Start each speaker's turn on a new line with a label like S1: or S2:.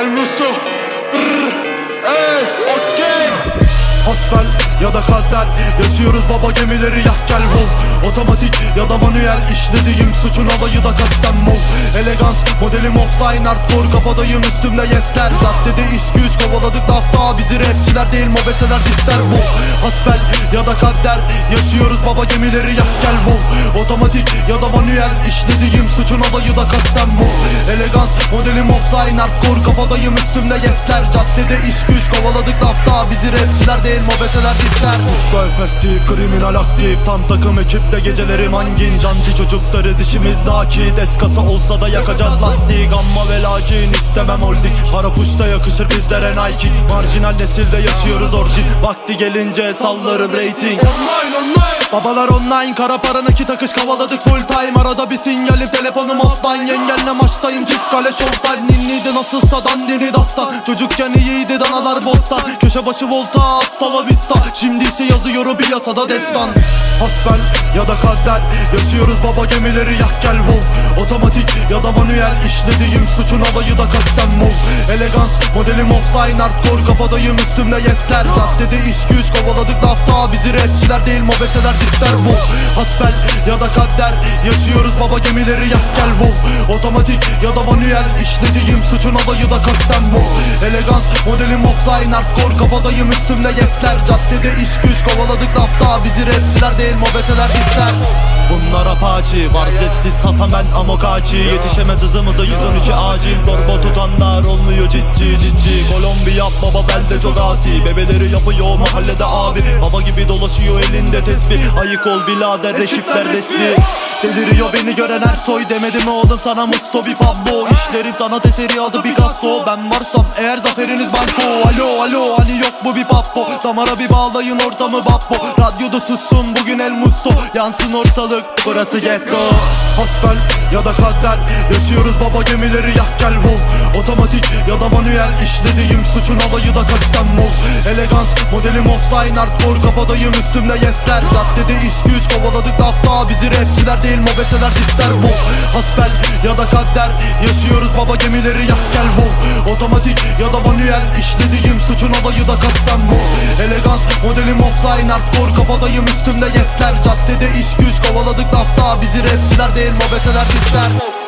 S1: Elmusto Ey okey Hostel ya da kalten Yaşıyoruz baba gemileri yak gel hol Otomatik ya da manuel işlediğim suçun alayı da kasten mol Elegans modelim o offline hardcore kafadayım üstümde yesler. Caddede iş güç kovaladık lafta bizi rapçiler değil mobeseler disler bu Hasbel ya da kader Yaşıyoruz baba gemileri yak gel wow Otomatik ya da manuel işlediğim suçun alayı da kasten mol Elegans modelim offline hardcore kafadayım üstümde yesler. Caddede iş güç kovaladık lafta bizi rapçiler değil mobeseler disler Usta efektif kriminal aktif tam takım ekipte gecelerim hangin? Janti çocuklarız işimiz nakit. Eskası olsa da yakacağız lastik Amma ve lakin istemem holding Para puşta yakışır bizlere Nike. Marjinal nesilde yaşıyoruz orijin Vakti gelince sallarım rating. Online online. Babalar online kara para nakit akış kavaladık full time. Arada bir sinyalim telefonum offline. Yengenle maçtayım çift kale showtime Ninniydi nasılsa dandini dastan Çocukken iyiydi danalar bostan Köşe başı volta hasta la vista. Şimdi ise yazıyorum bir yasada destan. Hasbel ya da kader Yaşıyoruz baba gemileri yak gel wow Otomatik ya da manuel işlediğim suçun alayı da kasten mol Elegans modelim offline hardcore kafadayım üstümde yesler. Caddede iş güç kovaladık lafta bizi rapçiler değil mobeseler disler bu. Hasbel ya da kader Yaşıyoruz baba gemileri yak gel wow Otomatik ya da manuel işlediğim suçun alayı da kasten mol Elegans modelim offline hardcore kafadayım üstümde yesler. Caddede iş güç kovaladık lafta bizi rapçiler değil mobeseler disler Bunlar apaçi var zetsiz sasam ben amokaçi Yetişemez hızımıza 112 acil Dorba tutanlar olmuyor. Ciddi ciddi Kolombiya baba belde çok asi. Bebeleri yapıyor mahallede abi. Baba gibi dolaşıyor elinde tesbih Ayık ol birader ekipler resmi. Deliriyor beni gören her soy Demedim oğlum sana musto bir pablo? İşlerim sanat eseri adı Picasso. Ben varsam eğer zaferiniz banko. Alo alo hani yok mu bir pappo Damara bir bağlayın ortamı babbo. Radyoda sussun bugün el musto. Yansın ortalık burası getto Hasbel ya da kader Yaşıyoruz baba gemileri yak gel wow Otomatik ya da manuel. İşlediğim suçun alayı da kasten mol Elegans modelim offline hardcore kafadayım üstümde yesler. Caddede iş güç kovaladık lafta bizi rapçiler değil mobeseler disler bu Hasbel ya da kader Yaşıyoruz baba gemileri yak gel. Wow Otomatik ya da manuel işlediğim suçun alayı da kasten. Mol Elegans modelim offline hardcore kafadayım üstümde yesler. Caddede iş güç kovaladık lafta bizi rapçiler değil mobeseler disler